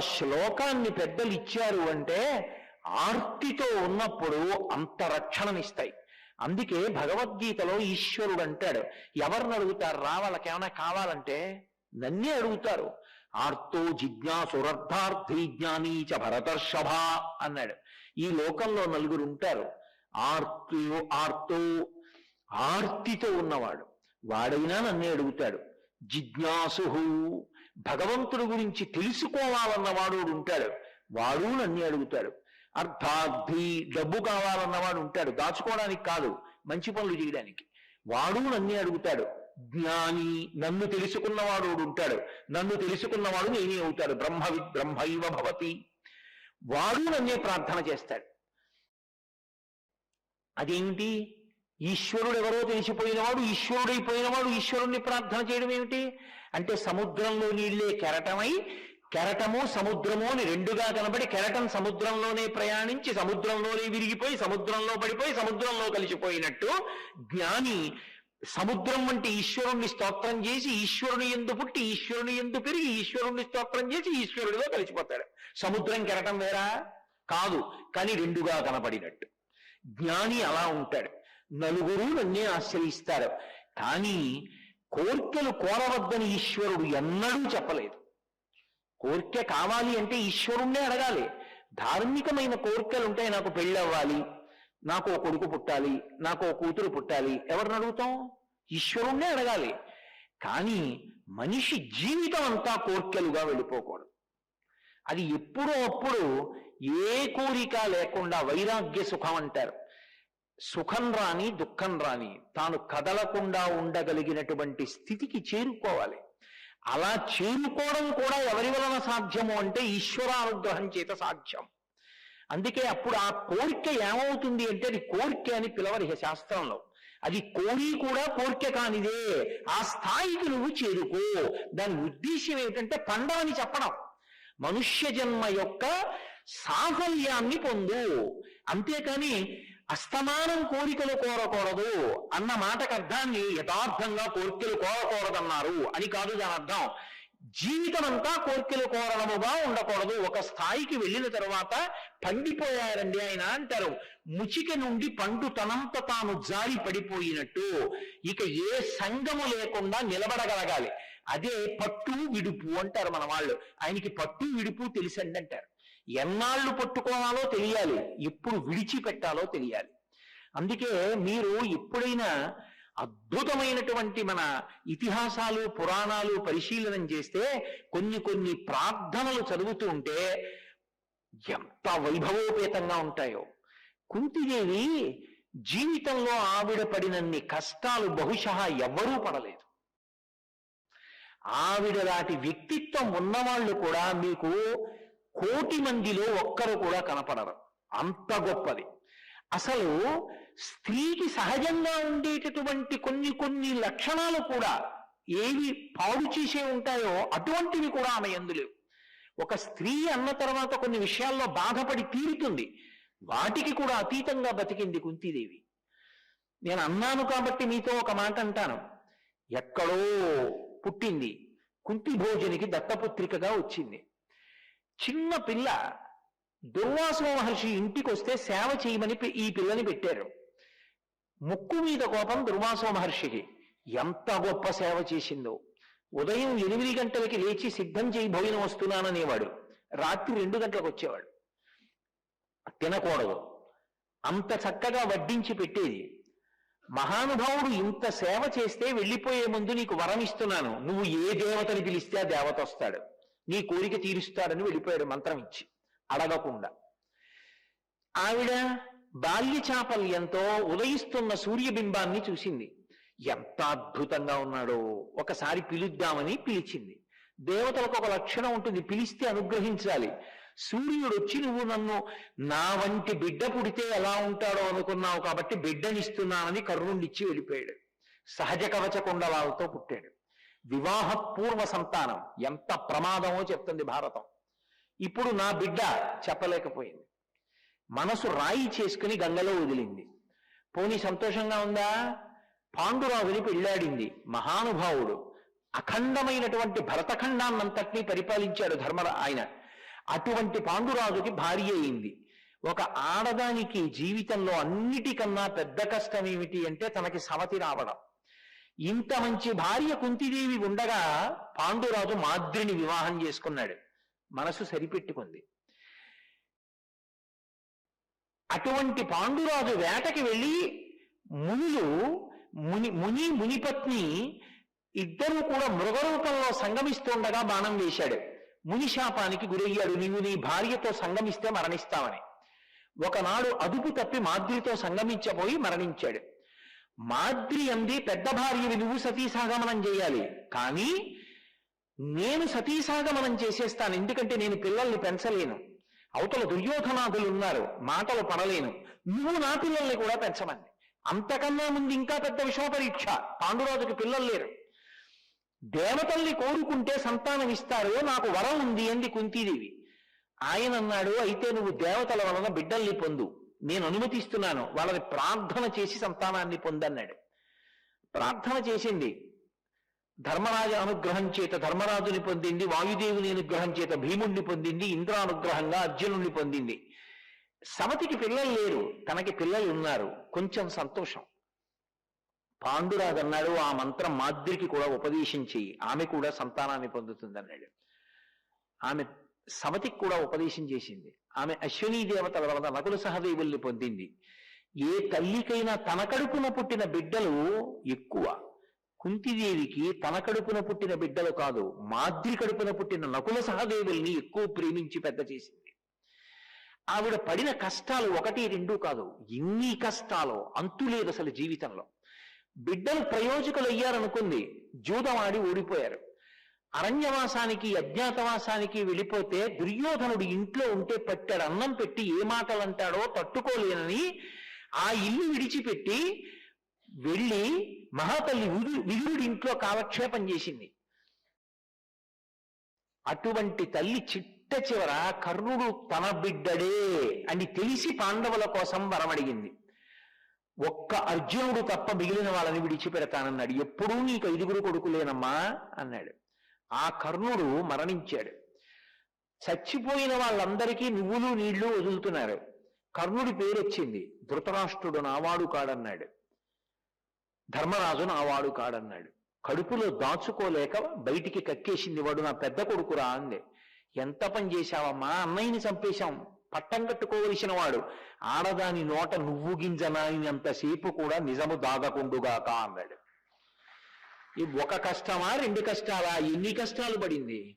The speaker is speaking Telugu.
శ్లోకాన్ని పెద్దలు ఇచ్చారు అంటే ఆర్తితో ఉన్నప్పుడు అంత రక్షణనిస్తాయి. అందుకే భగవద్గీతలో ఈశ్వరుడు అంటాడు ఎవరిని అడుగుతారు? రా ఏమైనా కావాలంటే నన్నే అడుగుతారు. ఆర్తో జిజ్ఞాసురర్థార్థి జ్ఞానీ చ భరతర్షభ అన్నాడు. ఈ లోకంలో నలుగురు ఉంటారు. ఆర్తో ఆర్తో ఆర్తితో ఉన్నవాడు. వాడైనా నన్నే అడుగుతాడు. జిజ్ఞాసు భగవంతుడి గురించి తెలుసుకోవాలన్నవాడు ఉంటాడు. వాడు అన్ని అడుగుతాడు. అర్థార్థి డబ్బు కావాలన్నవాడు ఉంటాడు. దాచుకోవడానికి కాదు మంచి పనులు చేయడానికి. వాడు నన్నే అడుగుతాడు. జ్ఞాని నన్ను తెలుసుకున్నవాడు ఉంటాడు. నన్ను తెలుసుకున్నవాడు నేనే అవుతాడు. బ్రహ్మవి బ్రహ్మైవ భవతి. వాడు నన్నే ప్రార్థన చేస్తాడు. అదేంటి? ఈశ్వరుడు ఎవరో తెలిసిపోయినవాడు ఈశ్వరుడైపోయినవాడు ఈశ్వరుణ్ణి ప్రార్థన చేయడం ఏమిటి? అంటే సముద్రంలో నీళ్ళే కెరటమై కెరటము సముద్రము అని రెండుగా కనబడి కెరటం సముద్రంలోనే ప్రయాణించి సముద్రంలోనే విరిగిపోయి సముద్రంలో పడిపోయి సముద్రంలో కలిసిపోయినట్టు జ్ఞాని సముద్రం వంటి ఈశ్వరుణ్ణి స్తోత్రం చేసి ఈశ్వరుని ఎందు పుట్టి ఈశ్వరుని ఎందు పెరిగి ఈశ్వరుణ్ణి స్తోత్రం చేసి ఈశ్వరుడిలో కలిసిపోతాడు. సముద్రం కెరటం వేరా? కాదు కానీ రెండుగా కనబడినట్టు. జ్ఞాని అలా ఉంటాడు. నలుగురు నన్నే ఆశ్రయిస్తారు. కానీ కోర్కెలు కోరవద్దని ఈశ్వరుడు ఎన్నడూ చెప్పలేదు. కోరిక కావాలి అంటే ఈశ్వరుణ్ణే అడగాలి. ధార్మికమైన కోరికలు ఉంటాయి నాకు పెళ్ళవ్వాలి నాకు ఓ కొడుకు పుట్టాలి నాకు ఓ కూతురు పుట్టాలి. ఎవరిని అడుగుతాం? ఈశ్వరుణ్ణే అడగాలి. కానీ మనిషి జీవితం అంతా కోర్కెలుగా వెళ్ళిపోకూడదు. అది ఎప్పుడో అప్పుడు ఏ కోరిక లేకుండా వైరాగ్య సుఖం అంటారు. సుఖం రాని దుఃఖం రాని తాను కదలకుండా ఉండగలిగినటువంటి స్థితికి చేరుకోవాలి. అలా చేరుకోవడం కూడా ఎవరి వలన సాధ్యము అంటే ఈశ్వరానుగ్రహం చేత సాధ్యం. అందుకే అప్పుడు ఆ కోరిక ఏమవుతుంది అంటే అది కోరిక అని పిలవరు శాస్త్రంలో. అది కోరి కూడా కోరిక కానిదే ఆ స్థాయికి నువ్వు చేరుకో. దాని ఉద్దేశ్యం ఏమిటంటే పండవని చెప్పడం. మనుష్య జన్మ యొక్క సాఫల్యాన్ని పొందు. అంతేకాని అస్తమానం కోరికలు కోరకూడదు అన్న మాటకు అర్థాన్ని యథార్థంగా కోరికలు కోరకూడదన్నారు అని కాదు దాని అర్థం. జీవితం అంతా కోరికలు కోరడముగా ఉండకూడదు. ఒక స్థాయికి వెళ్ళిన తర్వాత పండిపోయారండి ఆయన అంటారు. ముచిక నుండి పండు తనంత తాను జారి పడిపోయినట్టు. ఇక ఏ సంగము లేకుండా నిలబడగలగాలి. అదే పట్టు విడుపు అంటారు మన వాళ్ళు. ఆయనకి పట్టు విడుపు తెలుసండి అంటారు. ఎన్నాళ్ళు పట్టుకోవాలో తెలియాలి ఎప్పుడు విడిచిపెట్టాలో తెలియాలి. అందుకే మీరు ఎప్పుడైనా అద్భుతమైనటువంటి మన ఇతిహాసాలు పురాణాలు పరిశీలనం చేస్తే కొన్ని కొన్ని ప్రార్థనలు చదువుతూ ఉంటే ఎంత వైభవోపేతంగా ఉంటాయో. కుంతిదేవి జీవితంలో ఆవిడ పడినన్ని కష్టాలు బహుశా ఎవ్వరూ పడలేదు. ఆవిడ లాంటి వ్యక్తిత్వం ఉన్నవాళ్ళు కూడా మీకు కోటి మందిలో ఒక్కరు కూడా కనపడరు. అంత గొప్పది. అసలు స్త్రీకి సహజంగా ఉండేటటువంటి కొన్ని కొన్ని లక్షణాలు కూడా ఏవి పాడు చేసే ఉంటాయో అటువంటివి కూడా ఆమె ఎందులేవు ఒక స్త్రీ అన్న తర్వాత కొన్ని విషయాల్లో బాధపడి తీరుతుంది. వాటికి కూడా అతీతంగా బతికింది కుంతీదేవి. నేను అన్నాను కాబట్టి మీతో ఒక మాట అంటాను. ఎక్కడో పుట్టింది. కుంతి భోజనికి దత్తపుత్రికగా వచ్చింది. చిన్న పిల్ల దుర్వాస మహర్షి ఇంటికి వస్తే సేవ చేయమని ఈ పిల్లని పెట్టారు. ముక్కు మీద కోపం దుర్వాస మహర్షికి. ఎంత గొప్ప సేవ చేసిందో. ఉదయం ఎనిమిది గంటలకి లేచి సిద్ధం చేయి భోజనం వస్తున్నాననేవాడు. రాత్రి రెండు గంటలకు వచ్చేవాడు తినకూడదు. అంత చక్కగా వడ్డించి పెట్టేది. మహానుభావుడు ఇంత సేవ చేస్తే వెళ్ళిపోయే ముందు నీకు వరం ఇస్తున్నాను. నువ్వు ఏ దేవతని పిలిస్తే ఆ దేవత వస్తాడు. నీ కోరిక తీరుస్తాడని వెళ్ళిపోయాడు మంత్రం ఇచ్చి. అడగకుండా. ఆవిడ బాల్య చాపల్యంతో ఉదయిస్తున్న సూర్యబింబాన్ని చూసింది. ఎంత అద్భుతంగా ఉన్నాడో ఒకసారి పిలుద్దామని పిలిచింది. దేవతలకు ఒక లక్షణం ఉంటుంది పిలిస్తే అనుగ్రహించాలి. సూర్యుడు వచ్చి నువ్వు నన్ను నా వంటి బిడ్డ పుడితే ఎలా ఉంటాడో అనుకున్నావు కాబట్టి బిడ్డనిస్తున్నానని కర్ణుండిచ్చి వెళ్ళిపోయాడు. సహజ కవచ కుండలాలతో పుట్టాడు. వివాహ పూర్వ సంతానం ఎంత ప్రమాదమో చెప్తుంది భారతం. ఇప్పుడు నా బిడ్డ చెప్పలేకపోయింది. మనసు రాయి చేసుకుని గంగలో వదిలింది. పోనీ సంతోషంగా ఉందా? పాండురాజుని పెళ్ళాడింది మహానుభావుడు. అఖండమైనటువంటి భరతఖండాన్నంతటినీ పరిపాలించాడు ధర్మ ఆయన. అటువంటి పాండురాజుకి భార్య అయింది. ఒక ఆడదానికి జీవితంలో అన్నిటికన్నా పెద్ద కష్టం ఏమిటి అంటే తనకి సమతి రావడం. ఇంత మంచి భార్య కుంతిదేవి ఉండగా పాండురాజు మాద్రిని వివాహం చేసుకున్నాడు. మనసు సరిపెట్టుకుంది. అటువంటి పాండురాజు వేటకి వెళ్ళి మునులు ముని ముని మునిపత్ని ఇద్దరు కూడా మృగరూపంలో సంగమిస్తుండగా బాణం వేశాడు. ముని శాపానికి గురయ్యాడు. నీవు నీ భార్యతో సంగమిస్తే మరణిస్తావని. ఒకనాడు అదుపు తప్పి మాద్రితో సంగమించబోయి మరణించాడు. మాద్రి అంది పెద్ద భార్యవి నువ్వు సతీసాగమనం చేయాలి. కానీ నేను సతీసాగమనం చేసేస్తాను ఎందుకంటే నేను పిల్లల్ని పెంచలేను. అవతల దుర్యోధనాథులు ఉన్నారు మాటలు పడలేను. నువ్వు నా పిల్లల్ని కూడా పెంచమంది. అంతకన్నా ముందు ఇంకా పెద్ద విషమపరీక్ష పాండురాజుకి పిల్లలు లేరు. దేవతల్ని కోరుకుంటే సంతానం ఇస్తారు నాకు వరం ఉంది అంది కుంతీదేవి. ఆయన అన్నాడు అయితే నువ్వు దేవతల వలన బిడ్డల్ని పొందు. నేను అనుమతిస్తున్నాను. వాళ్ళని ప్రార్థన చేసి సంతానాన్ని పొందన్నాడు. ప్రార్థన చేసింది. ధర్మరాజ అనుగ్రహం చేత ధర్మరాజుని పొందింది వాయుదేవుని అనుగ్రహం చేత భీముణ్ణి పొందింది ఇంద్రానుగ్రహంగా అర్జునుణ్ణి పొందింది. సమతికి పిల్లలు లేరు. తనకి పిల్లలు ఉన్నారు. కొంచెం సంతోషం. పాండురాజు అన్నాడు ఆ మంత్రం మాద్రికి కూడా ఉపదేశించి ఆమె కూడా సంతానాన్ని పొందుతుందన్నాడు. ఆమె సమతికి కూడా ఉపదేశం చేసింది. ఆమె అశ్వినీ దేవతల వలన నకుల సహదేవుల్ని పొందింది. ఏ తల్లికైనా తన కడుపున పుట్టిన బిడ్డలు ఎక్కువ. కుంతిదేవికి తన కడుపున పుట్టిన బిడ్డలు కాదు మాద్రి కడుపున పుట్టిన నకుల సహదేవుల్ని ఎక్కువ ప్రేమించి పెద్ద చేసింది. ఆవిడ పడిన కష్టాలు ఒకటి రెండు కాదు ఎన్ని కష్టాలు అంతులేదు అసలు జీవితంలో. బిడ్డలు ప్రయోజకులు అయ్యారనుకుంది జూదమాడి ఓడిపోయారు. అరణ్యవాసానికి అజ్ఞాతవాసానికి వెళ్ళిపోతే దుర్యోధనుడు ఇంట్లో ఉంటే పట్టాడు అన్నం పెట్టి ఏ మాటలు అంటాడో తట్టుకోలేనని ఆ ఇల్లు విడిచిపెట్టి వెళ్ళి మహాతల్లి విదు విదురుడి ఇంట్లో కాలక్షేపం చేసింది. అటువంటి తల్లి చిట్ట చివర కర్ణుడు తన బిడ్డడే అని తెలిసి పాండవుల కోసం వరమడిగింది. ఒక్క అర్జునుడు తప్ప మిగిలిన వాళ్ళని విడిచిపెడతానన్నాడు. ఎప్పుడూ నీకు ఐదుగురు కొడుకులేనమ్మా అన్నాడు. ఆ కర్ణుడు మరణించాడు. చచ్చిపోయిన వాళ్ళందరికీ నువ్వులు నీళ్ళు వదులుతున్నారు. కర్ణుడి పేరు వచ్చింది. ధృతరాష్ట్రుడు నావాడు కాడన్నాడు. ధర్మరాజు నావాడు కాడన్నాడు. కడుపులో దాచుకోలేక బయటికి కక్కేసింది వాడు నా పెద్ద కొడుకురా అంది. ఎంత పని చేశావమ్మా అన్నయ్యని చంపేశాం. పట్టం కట్టుకోవలసిన వాడు. ఆడదాని నోట నువ్వు గింజనాయినంతసేపు కూడా నిజము దాగకుండుగాక అన్నాడు. ఒక కష్టమా రెండు కష్టాలా? ఎన్ని కష్టాలు పడింది?